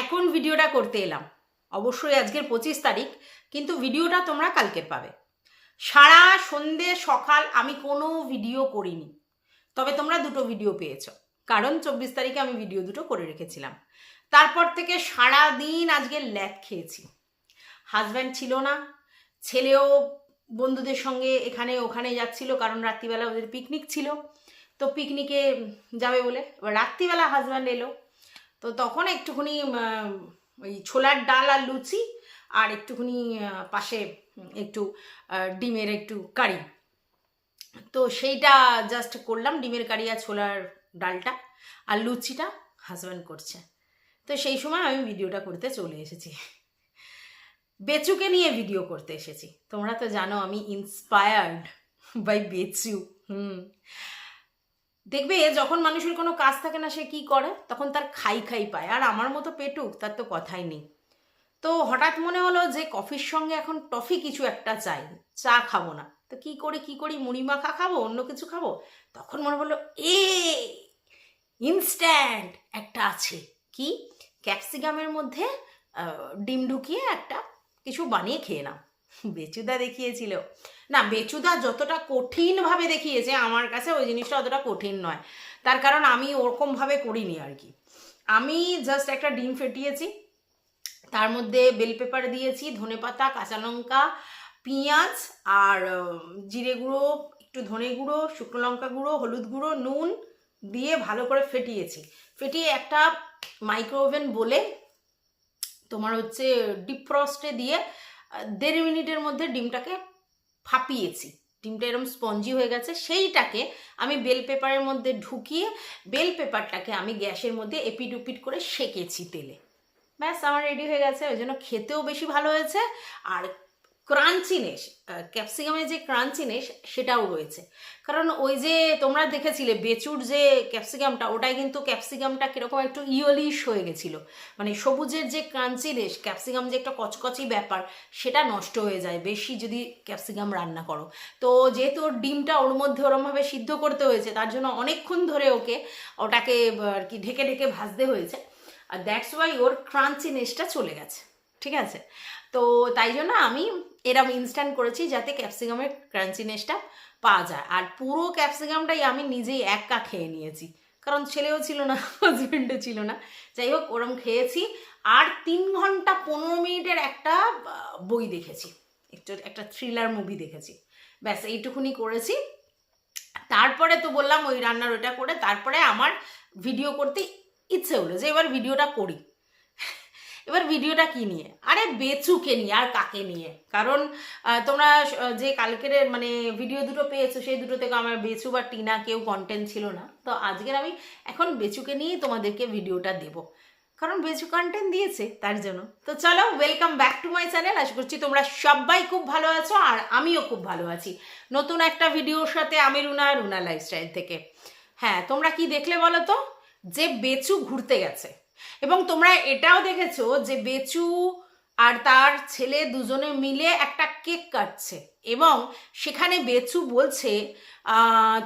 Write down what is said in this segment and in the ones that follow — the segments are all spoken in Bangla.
এখন ভিডিওটা করতে এলাম। অবশ্যই আজকের পঁচিশ তারিখ, কিন্তু ভিডিওটা তোমরা কালকের পাবে। সারা সন্ধে, সকাল আমি কোনো ভিডিও করিনি, তবে তোমরা দুটো ভিডিও পেয়েছ, কারণ চব্বিশ তারিখে আমি ভিডিও দুটো করে রেখেছিলাম। তারপর থেকে সারা দিন আজকে ল্যাদ খেয়েছি। হাজব্যান্ড ছিল না, ছেলেও বন্ধুদের সঙ্গে এখানে ওখানে যাচ্ছিল, কারণ রাত্রিবেলা ওদের পিকনিক ছিল। তো পিকনিকে যাবে বলে এবার রাত্রিবেলা হাজব্যান্ড এলো। তো তখন একটুখানি ওই ছোলার ডাল আর লুচি আর একটুখানি পাশে একটু ডিমের একটু কারি। তো সেইটা জাস্ট করলাম, ডিমের কারি আর ছোলার ডালটা আর লুচিটা হাজব্যান্ড করছে। তো সেই সময় আমি ভিডিওটা করতে চলে এসেছি। বেচুকে নিয়ে ভিডিও করতে এসেছি। তোমরা তো জানো আমি ইন্সপায়ার্ড বাই বেচু। হুম। দেখবে যখন মানুষের কোনো কাজ থাকে না, সে কি করে? তখন তার খাই খাই পায়। আর আমার মতো পেটুক, তার তো কথাই নেই। তো হঠাৎ মনে হলো যে কফির সঙ্গে এখন টফি কিছু একটা চাই। চা খাব না। তো কি করে, কি করি? মুড়ি মাখা খাব, অন্য কিছু খাব? তখন মনে হলো এ ইনস্ট্যান্ট একটা আছে। কি? ক্যাপসিকামের মধ্যে ডিম ঢুকিয়ে একটা কিছু বানিয়ে খেয়ে নাও। বেচুদা দেখিয়েছিল। না, বেচুদা যতটা কঠিনভাবে দেখিয়েছে, আমার কাছে ওই জিনিসটা অতটা কঠিন নয়। তার কারণ আমি ওরকমভাবে করিনি আর কি। আমি জাস্ট একটা ডিম ফেটিয়েছি, তার মধ্যে বেল পেপার দিয়েছি, ধনে পাতা, কাঁচা লঙ্কা, পেঁয়াজ আর জিরে গুঁড়ো, একটু ধনে গুঁড়ো, শুকনো লঙ্কা গুঁড়ো, হলুদ গুঁড়ো, নুন দিয়ে ভালো করে ফেটিয়েছি। ফেটিয়ে একটা মাইক্রো ওভেন বলে তোমার হচ্ছে ডিপ্রস্টে দিয়ে দেড় মিনিটের মধ্যে ডিমটাকে ফাঁপিয়েছি। ডিমটা এরম স্পঞ্জি হয়ে গেছে। সেইটাকে আমি বেল পেপারের মধ্যে ঢুকিয়ে বেল পেপারটাকে আমি গ্যাসের মধ্যে এপিট উপিট করে সেকেছি তেলে। ব্যাস, আমার রেডি হয়ে গেছে। ওই জন্য খেতেও বেশি ভালো হয়েছে। আর ক্রাঞ্চিনেস ক্যাপসিকামের যে ক্রাঞ্চিনেস সেটাও রয়েছে। কারণ ওই যে তোমরা দেখেছিলে, বেচুর যে ক্যাপসিকামটা, ওটাই কিন্তু ক্যাপসিকামটা কীরকম একটু ইয়লিশ হয়ে গেছিল। মানে সবুজের যে ক্রাঞ্চিনেস ক্যাপসিকাম যে একটা কচকচি ব্যাপার, সেটা নষ্ট হয়ে যায় বেশি যদি ক্যাপসিকাম রান্না করো। তো যেহেতু ডিমটা ওর মধ্যে ওরমভাবে সিদ্ধ করতে হয়েছে, তার জন্য অনেকক্ষণ ধরে ওকে ওটাকে আর কি ঢেকে ঢেকে ভাজতে হয়েছে। আর দ্যাটস ওয়াই ওর ক্রাঞ্চিনেসটা চলে গেছে, ঠিক আছে? তো তাই জন্য আমি এরম ইনস্ট্যান্ট করেছি যাতে ক্যাপসিকামের ক্রাঞ্চিনেসটা পাওয়া যায়। আর পুরো ক্যাপসিকামটাই আমি নিজেই একা খেয়ে নিয়েছি। কারণ ছেলেও ছিল না হাজব্যান্ডও ছিল না। যাই হোক, ওরম খেয়েছি। আর তিন ঘণ্টা পনেরো মিনিটের একটা বই দেখেছি। একটু, একটা থ্রিলার মুভি দেখেছি। ব্যাস, এইটুকুনি করেছি। তারপরে তো বললাম ওই রান্নার ওটা করে, তারপরে আমার ভিডিও করতে ইচ্ছে হলো যে এবার ভিডিওটা করি। এবার ভিডিওটা কি নিয়ে? আরে বেচুকে নিয়ে, আর কাকে নিয়ে? কারণ তোমরা যে কালকের মানে ভিডিও দুটো পেয়েছ, সেই দুটো থেকে আমার বেচু বা টিনা কেউ কন্টেন্ট ছিল না। তো আজকের আমি এখন বেচুকে নিয়েই তোমাদেরকে ভিডিওটা দেব। কারণ বেচু কন্টেন্ট দিয়েছে, তার জন্য। তো চলো welcome back to my channel আশা করছি তোমরা সবাই খুব ভালো আছো, আর আমিও খুব ভালো আছি। নতুন একটা ভিডিওর সাথে আমি রুনা রুনা লাইফস্টাইল থেকে। হ্যাঁ তোমরা কি দেখলে বলো তো? যে বেচু ঘুরতে গেছে। এবং তোমরা এটাও দেখেছ যে বেচু আর তার ছেলে দুজনে মিলে একটা কেক কাটছে এবং সেখানে বেচু বলছে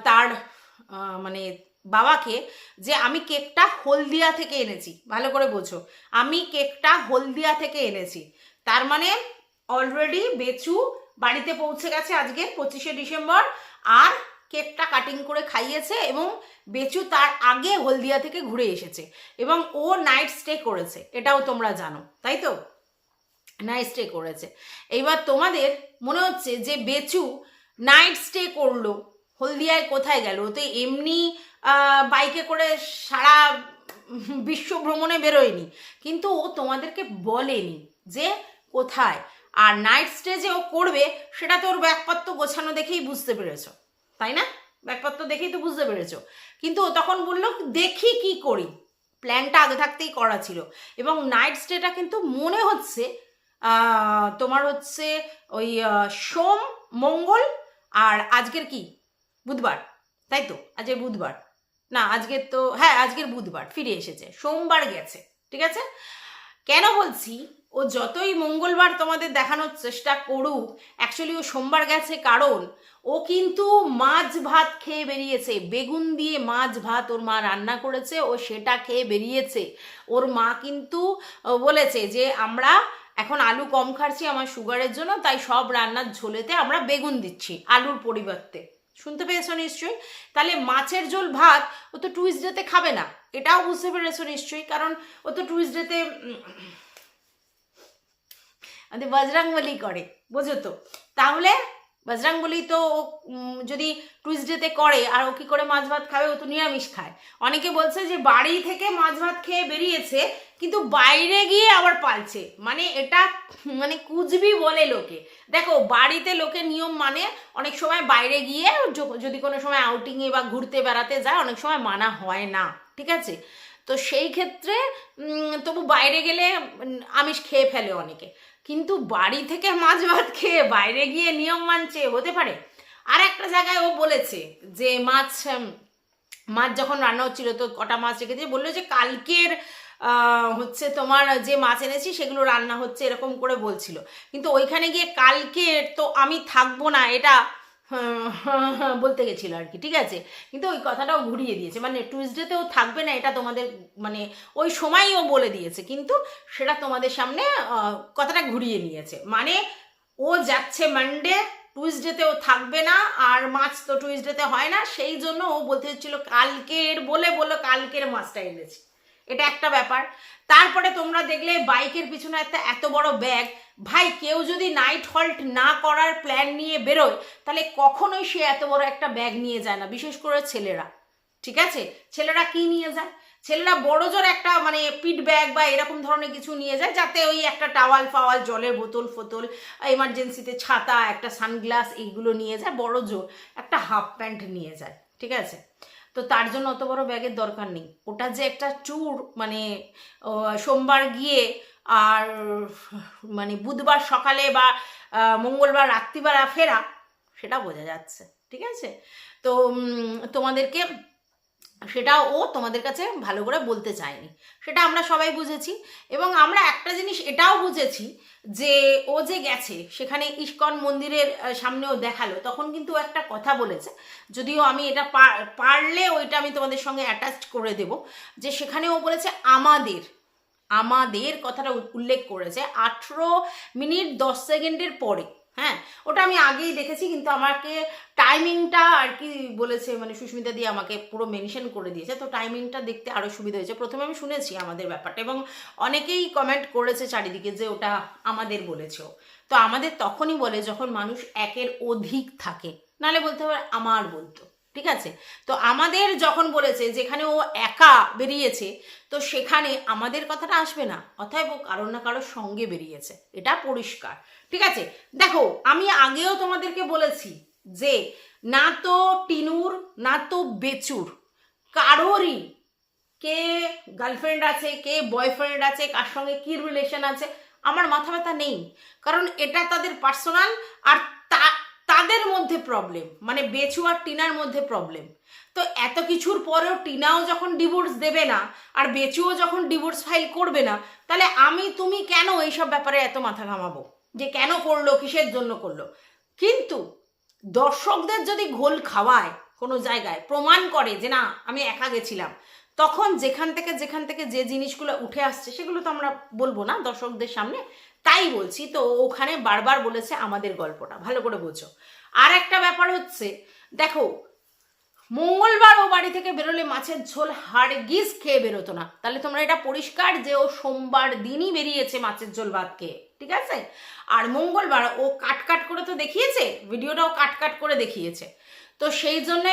তার মানে বাবাকে যে আমি কেকটা হলদিয়া থেকে এনেছি, ভালো করে বোঝো। আমি কেকটা হলদিয়া থেকে এনেছি। তার মানে অলরেডি বেচু বাড়িতে পৌঁছে গেছে আজকে পঁচিশে ডিসেম্বর আর কেকটা কাটিং করে খাইয়েছে এবং বেচু তার আগে হলদিয়া থেকে ঘুরে এসেছে এবং ও নাইট স্টে করেছে, এটাও তোমরা জানো, তাই তো? নাইট স্টে করেছে। এইবার তোমাদের মনে হচ্ছে যে বেচু নাইট স্টে করল, হলদিয়ায় কোথায় গেল? তো এমনি বাইকে করে সারা বিশ্ব ভ্রমণে বেরোয়নি, কিন্তু ও তোমাদেরকে বলেনি যে কোথায়। আর নাইট স্টে যে ও করবে, সেটা তো ওর ব্যাগপত্র গোছানো দেখেই বুঝতে পেরেছ। তাই না? ব্যাগপত্র দেখেই তো বুঝতে পেরেছ। কিন্তু ও তখন বলল, দেখি কি করি। প্ল্যানটা আগে থাকতেই করা ছিল। এবং নাইট স্টেটা কিন্তু মনে হচ্ছে তোমার হচ্ছে ওই সোম, মঙ্গল আর আজকের কি? বুধবার। তাই তো? আজকে বুধবার। না, আজকের তো হ্যাঁ আজকের বুধবার। ফিরে এসেছে। সোমবার গেছে। ঠিক আছে? কেন বলছি? ও যতই মঙ্গলবার তোমাদের দেখানোর চেষ্টা করুক অ্যাকচুয়ালি ও সোমবার গেছে কারণ ও কিন্তু মাছ ভাত খেয়ে বেরিয়েছে। বেগুন দিয়ে মাছ ভাত ওর মা রান্না করেছে, ও সেটা খেয়ে বেরিয়েছে। ওর মা কিন্তু বলেছে যে আমরা এখন আলু কম খাচ্ছি আমার সুগারের জন্য, তাই সব রান্নার ঝোলেতে আমরা বেগুন দিচ্ছি আলুর পরিবর্তে। শুনতে পেয়েছ নিশ্চয়ই? তাহলে মাছের ঝোল ভাত ও তো টুইসডেতে খাবে না। এটাও বুঝতে পেরেছ নিশ্চয়ই? কারণ ও তো টুইসডেতে আমাদের বজরাংবলি করে বোঝো তো? তাহলে বজরাংবলি তো ও, যদি টুইসডেতে করে আর ও কি করে মাছ ভাত খাবে ও তো নিরামিষ খায়। অনেকে বলছে যে বাড়ি থেকে মাছ ভাত খেয়ে বেরিয়েছে কিন্তু বাইরে গিয়ে আবার পালছে। মানে এটা মানে কুজবি বলে লোকে। দেখো বাড়িতে লোকে নিয়ম মানে অনেক সময় বাইরে গিয়ে যদি কোনো সময় আউটিংয়ে বা ঘুরতে বেড়াতে যায় অনেক সময় মানা হয় না ঠিক আছে? তো সেই ক্ষেত্রে তবু বাইরে গেলে আমিষ খেয়ে ফেলে অনেকে। কিন্তু বাড়ি থেকে মাছ ভাত খেয়ে বাইরে গিয়ে নিয়ম মানছে, হতে পারে। আর একটা জায়গায় ও বলেছে যে মাছ মাছ যখন রান্না হচ্ছিল তো কটা মাছ রেখেছে বলল যে কালকের হচ্ছে তোমার যে মাছ এনেছি সেগুলো রান্না হচ্ছে, এরকম করে বলছিল। কিন্তু ওইখানে গিয়ে কালকের তো আমি থাকব না, এটা বলতে গেছিল আর কি, ঠিক আছে? কিন্তু ওই কথাটাও ঘুরিয়ে দিয়েছে। মানে টুইসডেতেও থাকবে না, এটা তোমাদের মানে ওই সময়ই ও বলে দিয়েছে, কিন্তু সেটা তোমাদের সামনে কথাটা ঘুরিয়ে নিয়েছে। মানে ও যাচ্ছে মানডে টুইসডেতেও থাকবে না, আর মাছ তো টুইসডেতে হয় না, সেই জন্য ও বলতে হচ্ছিল কালকের, বলে বলে কালকের মাছটা এনেছি। এটা একটা ব্যাপার। তারপরে তোমরা দেখলে বাইকের পিছনে একটা এত বড় ব্যাগ ভাই, কেউ যদি নাইট হল্ট না করার প্ল্যান নিয়ে বেরোয়, তাহলে কখনোই সে এত বড় একটা ব্যাগ নিয়ে যায় না, বিশেষ করে ছেলেরা। ঠিক আছে? ছেলেরা কি নিয়ে যায়? ছেলেরা বড় জোর একটা মানে পিট ব্যাগ বা এরকম ধরনের কিছু নিয়ে যায়, যাতে ওই একটা টাওয়াল ফাওয়াল, জলের বোতল ফোতল এমার্জেন্সিতে ছাতা, একটা সানগ্লাস এইগুলো নিয়ে যায়, বড় জোর একটা হাফ প্যান্ট নিয়ে যায়। ঠিক আছে? তো তার জন্য অত বড় ব্যাগের দরকার নেই। ওটা যে একটা চুর মানে সোমবার গিয়ে আর মানে বুধবার সকালে বা মঙ্গলবার, রাত্রিবেলা ফেরা, সেটা বোঝা যাচ্ছে, ঠিক আছে? তো তোমাদেরকে সেটা ও তোমাদের কাছে ভালো করে বলতে চায়নি। সেটা আমরা সবাই বুঝেছি এবং আমরা একটা জিনিস এটাও বুঝেছি যে ও যে গেছে, সেখানে ইস্কন মন্দিরের সামনেও দেখাল, তখন কিন্তু একটা কথা বলেছে, যদিও আমি এটা পারলে ওইটা আমি তোমাদের সঙ্গে অ্যাটাচ করে দেব, যে সেখানে ও বলেছে আমাদের আমাদের কথাটা উল্লেখ করেছে আঠেরো মিনিট দশ সেকেন্ডের পরে। হ্যাঁ ওটা আমি আগেই দেখেছি, কিন্তু আমাকে টাইমিংটা আর কি বলেছে মানে সুস্মিতা দিয়ে আমাকে পুরো মেনশন করে দিয়েছে, তো টাইমিংটা দেখতে আরও সুবিধা হয়েছে। প্রথমে আমি শুনেছি আমাদের ব্যাপারটা, এবং অনেকেই কমেন্ট করেছে চারিদিকে যে ওটা আমাদের বলেছে তো আমাদের তখনই বলে যখন মানুষ একের অধিক থাকে নালে বলতে হবে আমার বলতো। ঠিক আছে? তো আমাদের যখন বলেছে যেখানে ও একা বেরিয়েছে, তো সেখানে আমাদের কথাটা আসবে না। অতএব ও কারোর না কারোর সঙ্গে বেরিয়েছে। এটা পরিষ্কার। ঠিক আছে? দেখো, আমি আগেও তোমাদেরকে বলেছি যে না তো টিনুর, না তো বেচুর, কারোরই কে গার্লফ্রেন্ড আছে, কে বয়ফ্রেন্ড আছে, কার সঙ্গে কি রিলেশন আছে, আমার মাথা ব্যথা নেই। কারণ এটা তাদের পার্সোনাল আর তাদের মধ্যে প্রবলেম মানে বেচু আর টিনার মধ্যে প্রবলেম তো এত কিছুর পরেও টিনাও যখন ডিভোর্স দেবে না, আর বেচুও যখন ডিভোর্স ফাইল করবে না, তাহলে আমি, তুমি কেন এইসব ব্যাপারে এত মাথা ঘামাবো? যে কেন করল, কিসের জন্য করল? কিন্তু দর্শকদের যদি ঘোল খাওয়ায় কোনো জায়গায়, প্রমাণ করে যে না, আমি একা গেছিলাম, তখন যেখান থেকে যেখান থেকে যে জিনিসগুলো উঠে আসছে, সেগুলো তো আমরা বলব না দর্শকদের সামনে তাই বলছি, তো ওখানে বারবার বলেছে আমাদের গল্পটা। ভালো করে বোঝো। আর একটা ব্যাপার হচ্ছে, দেখো, মঙ্গলবার ও বাড়ি থেকে বেরোলে মাছের ঝোল হাড়গিজ খেয়ে বেরোতো না। তাহলে তোমরা এটা পরিষ্কার যে ও সোমবার দিনই বেরিয়েছে মাছের ঝোল ভাত খেয়ে, ঠিক আছে? আর মঙ্গলবার ও কাট কাট করে তো দেখিয়েছে, ভিডিওটাও কাট কাট করে দেখিয়েছে। তো সেই জন্যে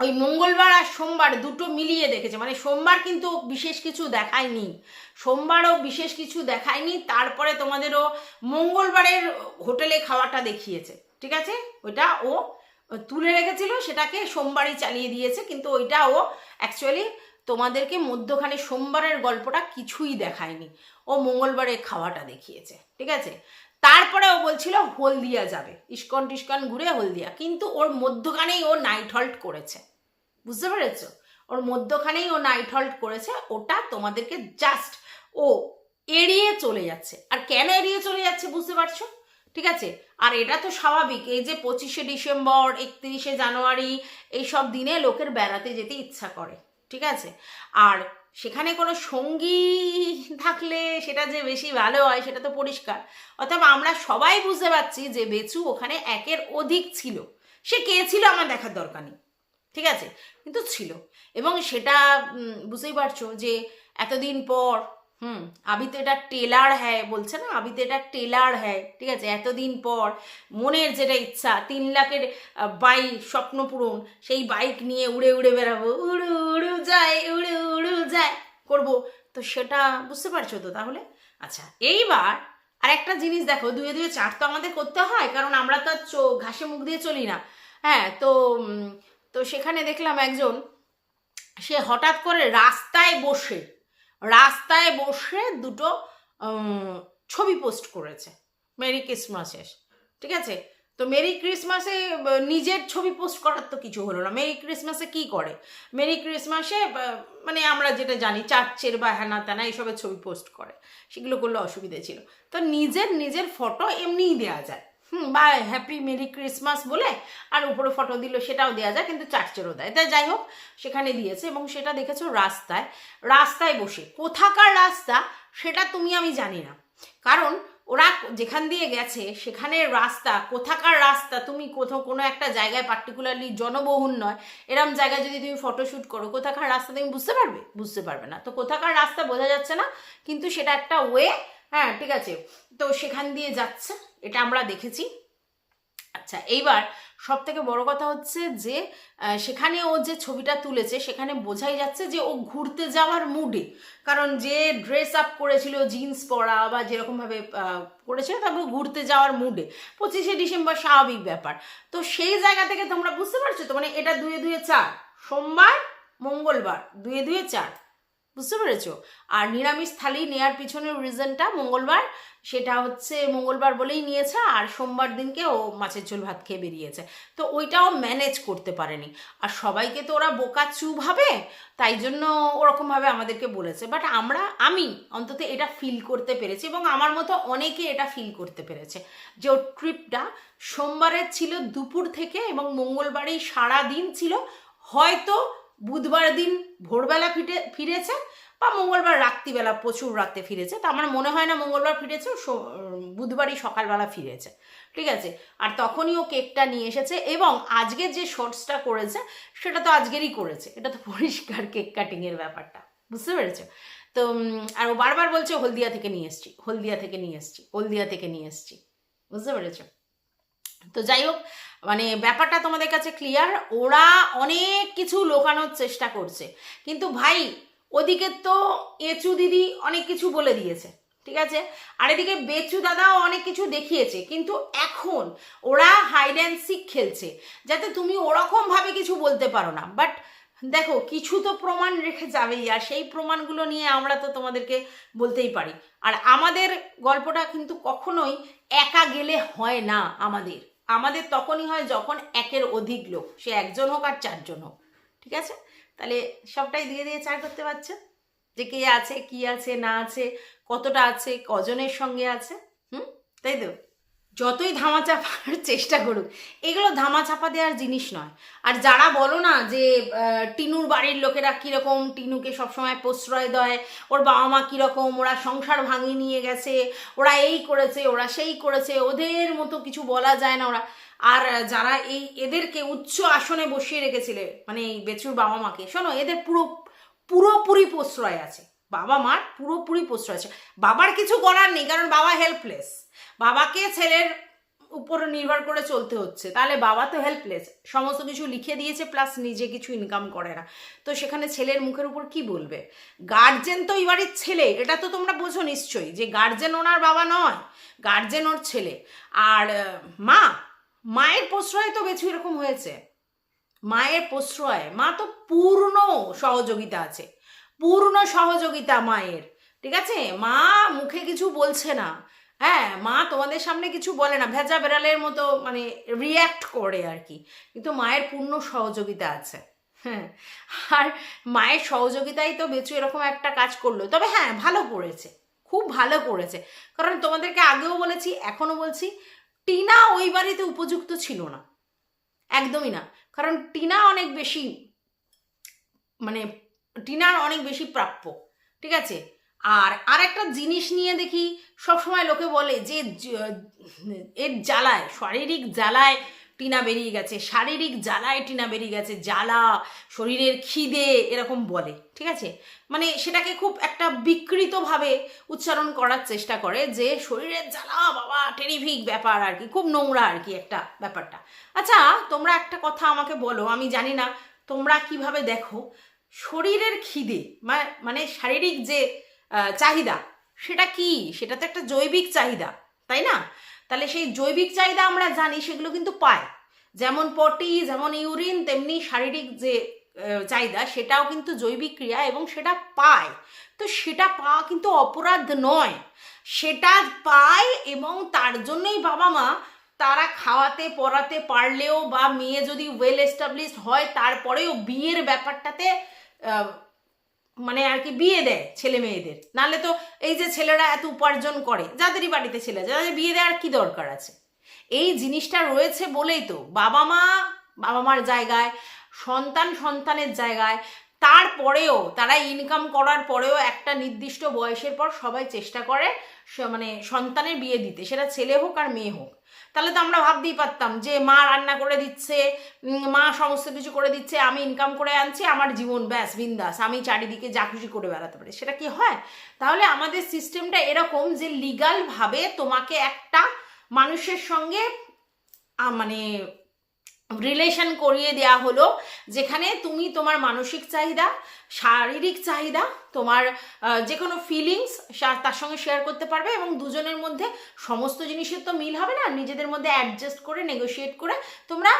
ওই মঙ্গলবার আর সোমবার দুটো মিলিয়ে দেখেছে। মানে সোমবার কিন্তু বিশেষ কিছু দেখায়নি। সোমবারও বিশেষ কিছু দেখায়নি, তারপরে তোমাদেরও মঙ্গলবারের হোটেলে খাওয়াটা দেখিয়েছে। ঠিক আছে? ওইটা ও তুলে রেখেছিল, সেটাকে সোমবারই চালিয়ে দিয়েছে, কিন্তু ওইটা ও অ্যাকচুয়ালি তোমাদেরকে মধ্যখানে সোমবারের গল্পটা কিছুই দেখায়নি। ও মঙ্গলবারে খাওয়াটা দেখিয়েছে। ঠিক আছে? তারপরে ও বলছিল, হলদিয়া যাবে। ইস্কন টিস্কন ঘুরে হলদিয়া। কিন্তু ওর মধ্যখানেই ও নাইট হল্ট করেছে। বুঝতে পেরেছ? ওর মধ্যখানেই ও নাইট হল্ট করেছে, ওটা তোমাদেরকে জাস্ট ও এড়িয়ে চলে যাচ্ছে। আর কেন এড়িয়ে চলে যাচ্ছে বুঝতে পারছ? ঠিক আছে? আর এটা তো স্বাভাবিক, এই যে পঁচিশে ডিসেম্বর, একত্রিশে জানুয়ারি এই সব দিনে লোকের বেড়াতে যেতে ইচ্ছা করে, ঠিক আছে? আর সেখানে কোনো সঙ্গী থাকলে সেটা যে বেশি ভালো হয়, সেটা তো পরিষ্কার। অথবা আমরা সবাই বুঝতে পারছি যে বেচু ওখানে একের অধিক ছিল। সে কে ছিল আমার দেখার দরকার নেই। ঠিক আছে? কিন্তু ছিল। এবং সেটা বুঝতেই পারছ যে এতদিন পর, হুম আবি তো এটা টেলার হ্যায়, বলছে না? আবি তো এটা টেলার হ্যায়, ঠিক আছে? এতদিন পর মনের যেটা ইচ্ছা, তিন লাখের বাইক স্বপ্ন পূরণ, সেই বাইক নিয়ে উড়ে উড়ে বেড়াবো। উড়ু উড়ু যায়, উড়ু উড়ু যায় করব। তো সেটা বুঝতে পারছ তো তাহলে? আচ্ছা এইবার আর একটা জিনিস দেখো দুয়ে দুয়ে চার তো আমাদের করতে হয়, কারণ আমরা তো আর ঘাসে মুখ দিয়ে চলি না। হ্যাঁ তো তো সেখানে দেখলাম একজন, সে হঠাৎ করে রাস্তায় বসে রাস্তায় বসে দুটো ছবি পোস্ট করেছে, মেরি ক্রিসমাসের, ঠিক আছে? তো মেরি ক্রিসমাসে নিজের ছবি পোস্ট করার তো কিছু হলো না। মেরি ক্রিসমাসে কি করে? মেরি ক্রিসমাসে মানে আমরা যেটা জানি, চার্চের বা হ্যানা ত্যানা এইসবের ছবি পোস্ট করে। সেগুলো করলে অসুবিধে ছিল। তো নিজের নিজের ফটো এমনিই দেওয়া যায়। হুম বা হ্যাপি, মেরি ক্রিসমাস বলে আর উপরে ফটো দিল, সেটাও দেওয়া যায়, কিন্তু চার্চেরও দেয়। তাই যাই হোক, সেখানে দিয়েছে এবং সেটা দেখেছ রাস্তায়। রাস্তায় বসে, কোথাকার রাস্তা সেটা তুমি, আমি জানি না। কারণ ওরা যেখান দিয়ে গেছে, সেখানে রাস্তা, কোথাকার রাস্তা তুমি কোথাও কোনো একটা জায়গায় পার্টিকুলারলি জনবহুল নয়। এরম জায়গায় যদি তুমি ফটোশ্যুট করো, কোথাকার রাস্তা তুমি বুঝতে পারবে? বুঝতে পারবে না। তো কোথাকার রাস্তা বোঝা যাচ্ছে না, কিন্তু সেটা একটা ওয়ে হ্যাঁ ঠিক আছে। তো সেখান দিয়ে যাচ্ছে, এটা আমরা দেখেছি। আচ্ছা এইবার সব থেকে বড় কথা হচ্ছে যে সেখানে ও যে ছবিটা তুলেছে, সেখানে বোঝাই যাচ্ছে যে ও ঘুরতে যাওয়ার মুডে কারণ যে ড্রেস আপ করেছিল জিন্স পরা বা যেরকমভাবে করেছিল তারপর ঘুরতে যাওয়ার মুডে পঁচিশে ডিসেম্বর স্বাভাবিক ব্যাপার। তো সেই জায়গা থেকে তোমরা বুঝতে পারছ তো? মানে এটা দুয়ে দুয়ে চার। সোমবার, মঙ্গলবার, দুয়ে দুয়ে চার। বুঝতে পেরেছ? আর নিরামিষ থালি নেয়ার পিছনের রিজনটা মঙ্গলবার, সেটা হচ্ছে মঙ্গলবার বলেই নিয়েছে, আর সোমবার দিনকে ও মাছের ঝোল ভাত খেয়ে বেরিয়েছে। তো ওইটাও ম্যানেজ করতে পারেনি। আর সবাইকে তো ওরা বোকা চু ভাবে, তাই জন্য ওরকমভাবে আমাদেরকে বলেছে। বাট আমরা, আমি অন্তত এটা ফিল করতে পেরেছি এবং আমার মতো অনেকে এটা ফিল করতে পেরেছে। যে ওর ট্রিপটা সোমবারের ছিল দুপুর থেকে এবং মঙ্গলবারেই সারা দিন ছিল, হয়তো বুধবার দিন ভোরবেলা ফিরে ফিরেছে বা মঙ্গলবার রাত্রিবেলা প্রচুর রাতে ফিরেছে। তা আমার মনে হয় না মঙ্গলবার ফিরেছে বুধবারই সকালবেলা ফিরেছে। ঠিক আছে? আর তখনই ও কেকটা নিয়ে এসেছে এবং আজকে যে শর্টসটা করেছে, সেটা তো আজকেরই করেছে। এটা তো পরিষ্কার কেক কাটিংয়ের ব্যাপারটা। বুঝতে পেরেছ? তো আর ও বারবার বলছে, হলদিয়া থেকে নিয়ে এসছি, হলদিয়া থেকে নিয়ে এসছি, হলদিয়া থেকে নিয়ে এসছি। বুঝতে পেরেছ? তো যাই হোক মানে ব্যাপারটা তোমাদের কাছে ক্লিয়ার ওরা অনেক কিছু লোকানোর চেষ্টা করছে। কিন্তু ভাই, ওদিকে তো এচু দিদি অনেক কিছু বলে দিয়েছে, ঠিক আছে? আর এদিকে বেচু দাদাও অনেক কিছু দেখিয়েছে, কিন্তু এখন ওরা হাইড অ্যান্ড সিক খেলছে, যাতে তুমি ওরকম ভাবে কিছু বলতে পারো না। বাট দেখো, কিছু তো প্রমাণ রেখে যাবেই, আর সেই প্রমাণগুলো নিয়ে আমরা তো তোমাদেরকে বলতেই পারি। আর আমাদের গল্পটা কিন্তু কখনোই একা গেলে হয় না আমাদের। আমাদের তখনই হয় যখন একের অধিক লোক, সে একজন হোক আর চারজন হোক। ঠিক আছে? তাহলে সবটাই দিয়ে দিয়ে চার করতে পারছে। যে কে আছে, কি আছে, না আছে, কতটা আছে, কজনের সঙ্গে আছে, হুম? তাই তো? যতই ধামা চাপার চেষ্টা করুক, এগুলো ধামা চাপা দেওয়ার জিনিস নয়। আর যারা বলো না যে টিনুর বাড়ির লোকেরা কীরকম টিনুকে সবসময় প্রশ্রয় দেয়, ওর বাবা মা কীরকম, ওরা সংসার ভাঙিয়ে নিয়ে গেছে, ওরা এই করেছে, ওরা সেই করেছে, ওদের মতো কিছু বলা যায় না ওরা। আর যারা এই, এদেরকে উচ্চ আসনে বসিয়ে রেখেছিলে মানে এই বেচুর বাবা মাকে, শোনো, এদের পুরো, পুরোপুরি প্রশ্রয় আছে। বাবা মার পুরোপুরি প্রশ্রয় আছে। বাবার কিছু করার নেই, কারণ বাবা হেল্পলেস বাবাকে ছেলের উপর নির্ভর করে চলতে হচ্ছে। তাহলে বাবা তো হেল্পলেস সমস্ত কিছু লিখে দিয়েছে প্লাস নিজে কিছু ইনকাম করে না। তো সেখানে ছেলের মুখের উপর কি বলবে? গার্জেন তো এই ছেলে, এটা তো তোমরা বোঝো নিশ্চয়ই যে গার্জেন ওনার বাবা নয় গার্জেন ওর ছেলে। আর মা, মায়ের প্রশ্রয় তো বেশি এরকম হয়েছে। মায়ের প্রশ্রয়, মা তো পূর্ণ সহযোগিতা আছে। পূর্ণ সহযোগিতা মায়ের, ঠিক আছে? মা মুখে কিছু বলছে না। হ্যাঁ মা তোমাদের সামনে কিছু বলে না, ভেজা বেড়ালের মতো মানে রিয়্যাক্ট করে আর কি। কিন্তু মায়ের পূর্ণ সহযোগিতা আছে। হ্যাঁ আর মায়ের সহযোগিতাই তো বেচু এরকম একটা কাজ করল। তবে হ্যাঁ ভালো করেছে, খুব ভালো করেছে। কারণ তোমাদেরকে আগেও বলেছি, এখনও বলছি, টিনা ওই বাড়িতে উপযুক্ত ছিল না। একদমই না। কারণ টিনা অনেক বেশি মানে টিনার অনেক বেশি প্রাপ্য, ঠিক আছে? আর আর একটা জিনিস নিয়ে দেখি, সবসময় লোকে বলে যে এর জ্বালায়, শারীরিক জ্বালায় টিনা বেরিয়ে গেছে, শারীরিক জ্বালায় টিনা বেরিয়ে গেছে, জ্বালা, শরীরের খিদে এরকম বলে, ঠিক আছে? মানে সেটাকে খুব একটা বিকৃতভাবে উচ্চারণ করার চেষ্টা করে যে শরীরের জ্বালা, বাবা টেরিফিক ব্যাপার আর কি, খুব নোংরা আর কি একটা ব্যাপারটা। আচ্ছা তোমরা একটা কথা আমাকে বলো, আমি জানি না, তোমরা কীভাবে দেখো? শরীরের খিদে মানে শারীরিক যে চাহিদা, সেটা কি? সেটা তো একটা জৈবিক চাহিদা, তাই না? তাহলে সেই জৈবিক চাহিদা আমরা জানি, সেগুলো কিন্তু পায়। যেমন পটি, যেমন ইউরিন, তেমনি শারীরিক যে চাহিদা, সেটাও কিন্তু জৈবিক ক্রিয়া এবং সেটা পায়। তো সেটা পাওয়া কিন্তু অপরাধ নয়। সেটা পায় এবং তার জন্যই বাবা মা তারা খাওয়াতে, পড়াতে পারলেও বা মেয়ে যদি ওয়েল এস্টাবলিশড হয়, তারপরেও বিয়ের ব্যাপারটাতে মানে আর কি বিয়ে দেয় ছেলে মেয়েদের। নাহলে তো এই যে ছেলেরা এত উপার্জন করে যাদেরই বাড়িতে ছেলে আছে, তাদের বিয়ে দেওয়ার কি দরকার আছে? এই জিনিসটা রয়েছে বলেই তো বাবা মা বাবা মার জায়গায় সন্তান সন্তানের জায়গায় তারপরেও তারা ইনকাম করার পরেও একটা নির্দিষ্ট বয়সের পর সবাই চেষ্টা করে মানে সন্তানের বিয়ে দিতে। সেটা ছেলে হোক আর মেয়ে হোক। তাহলে তো আমরা ভাবতেই পারতাম যে মা রান্না করে দিচ্ছে মা সমস্ত কিছু করে দিচ্ছে, আমি ইনকাম করে আনছি, আমার জীবন ব্যাস, বিন্দাস, আমি চারিদিকে যা খুশি করে বেড়াতে পারি। সেটা কি হয়? তাহলে আমাদের সিস্টেমটা এরকম যে লিগালভাবে তোমাকে একটা মানুষের সঙ্গে মানে রিলেশন করিয়ে দেয়া হলো, যেখানে তুমি তোমার মানসিক চাহিদা, শারীরিক চাহিদা, তোমার যে কোনো ফিলিংস তার সঙ্গে শেয়ার করতে পারবে এবং দুজনের মধ্যে সমস্ত জিনিসের তো মিল হবে না নিজেদের মধ্যে অ্যাডজাস্ট করে নেগোশিয়েট করে তোমরা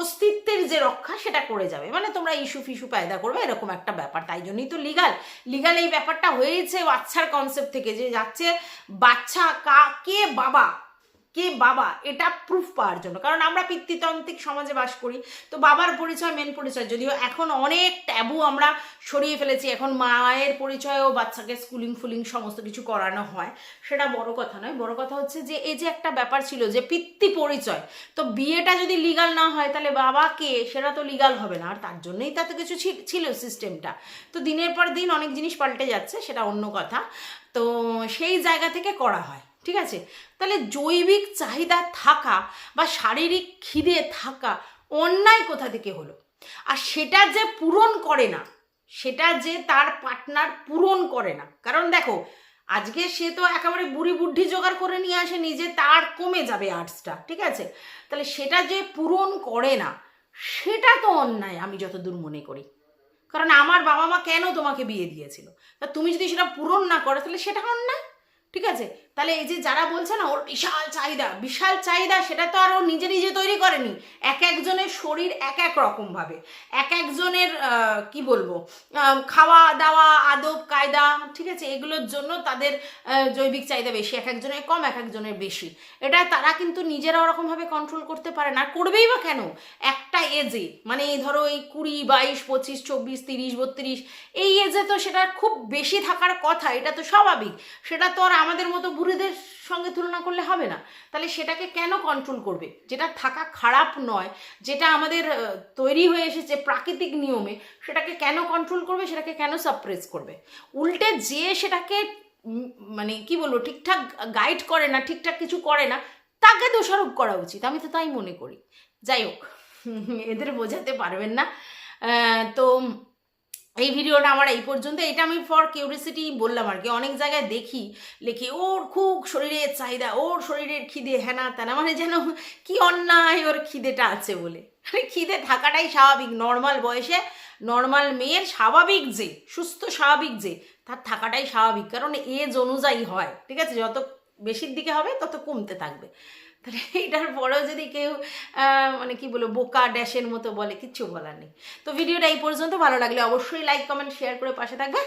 অস্তিত্বের যে রক্ষা সেটা করে যাবে। মানে তোমরা ইস্যু ফিস্যু পায়দা করবে, এরকম একটা ব্যাপার। তাই জন্যই তো লিগাল লিগাল এই ব্যাপারটা হয়েছে বাচ্চার কনসেপ্ট থেকে, যে যাচ্ছে বাচ্চা কা, কে বাবা কে বাবা? এটা প্রুফ পাওয়ার জন্য। কারণ আমরা পিতৃতান্ত্রিক সমাজে বাস করি। তো বাবার পরিচয় মেন পরিচয়। যদিও এখন অনেক ট্যাবু আমরা সরিয়ে ফেলেছি। এখন মায়ের পরিচয়েও বাচ্চাকে স্কুলিং ফুলিং সমস্ত কিছু করানো হয়। সেটা বড় কথা নয়। বড় কথা হচ্ছে যে, এই যে একটা ব্যাপার ছিল যে, পিতৃ পরিচয়। তো বিয়েটা যদি লিগাল না হয়, তাহলে বাবা কে? সেটা তো লিগাল হবে না। আর তার জন্যই তাতে কিছু ছিল সিস্টেমটা তো দিনের পর দিন অনেক জিনিস পাল্টে যাচ্ছে, সেটা অন্য কথা। তো সেই জায়গা থেকে করা হয়। ঠিক আছে? তাহলে জৈবিক চাহিদা থাকা বা শারীরিক খিদে থাকা অন্যায় কোথা থেকে হলো? আর সেটা যে পূরণ করে না, সেটা যে তার পার্টনার পূরণ করে না। কারণ দেখো, আজকে সে তো একেবারে বুড়ি বুদ্ধি জোগাড় করে নিয়ে আসে নিজে তার কমে যাবে আর্টসটা ঠিক আছে? তাহলে সেটা যে পূরণ করে না, সেটা তো অন্যায় আমি যতদূর মনে করি। কারণ আমার বাবা মা কেন তোমাকে বিয়ে দিয়েছিল? তা তুমি যদি সেটা পূরণ না করো, তাহলে সেটা অন্যায়, ঠিক আছে? তাহলে এই যে যারা বলছে না, ওর বিশাল চাহিদা বিশাল চাহিদা, সেটা তো আর ও নিজে নিজে তৈরি করেনি। এক একজনের শরীর এক এক রকমভাবে। এক একজনের কি বলব খাওয়া দাওয়া আদব, কায়দা, ঠিক আছে, এগুলোর জন্য তাদের জৈবিক চাহিদা বেশি। এক একজনের কম, এক একজনের বেশি। এটা তারা কিন্তু নিজেরা ওরকমভাবে কন্ট্রোল করতে পারে না। করবেই বা কেন? একটা এজে মানে এই ধরো এই কুড়ি, বাইশ, পঁচিশ, চব্বিশ, তিরিশ, বত্রিশ, এই এজে তো সেটা খুব বেশি থাকার কথা, এটা তো স্বাভাবিক। সেটা তো আর আমাদের মতো বুড়িদের সঙ্গে তুলনা করলে হবে না। তাহলে সেটাকে কেন কন্ট্রোল করবে? যেটা থাকা খারাপ নয়, যেটা আমাদের তৈরি হয়ে এসেছে প্রাকৃতিক নিয়মে, সেটাকে কেন কন্ট্রোল করবে? সেটাকে কেন সাপ্রেস করবে? উল্টে যে সেটাকে মানে কি বলব, ঠিকঠাক গাইড করে না, ঠিকঠাক কিছু করে না, তাকে দোষারোপ করা উচিত। আমি তো তাই মনে করি। যাই হোক, এদের বোঝাতে পারবেন না। তো এই ভিডিওটা আমার এই পর্যন্ত। এটা আমি ফর কিউরিসিটি বললাম আর কি। অনেক জায়গায় দেখি, লেখি, ওর খুব শরীরের চাহিদা, ওর শরীরের খিদে, হেনা তেনা। মানে যেন কি অন্যায় ওর খিদেটা আছে বলে। আরে খিদে থাকাটাই স্বাভাবিক। নর্মাল বয়সে নর্মাল মেয়ের স্বাভাবিক যে, সুস্থ স্বাভাবিক যে, তার থাকাটাই স্বাভাবিক। কারণ এজ অনুযায়ী হয়, ঠিক আছে? যত বেশির দিকে হবে, তত কমতে থাকবে। তাহলে এইটার পরেও যদি কেউ মানে কি বলব, বোকা ড্যাশের মতো বলে, কিচ্ছু বলার নেই। তো ভিডিওটা এই পর্যন্ত, ভালো লাগলে অবশ্যই লাইক কমেন্ট শেয়ার করে পাশে থাকবে।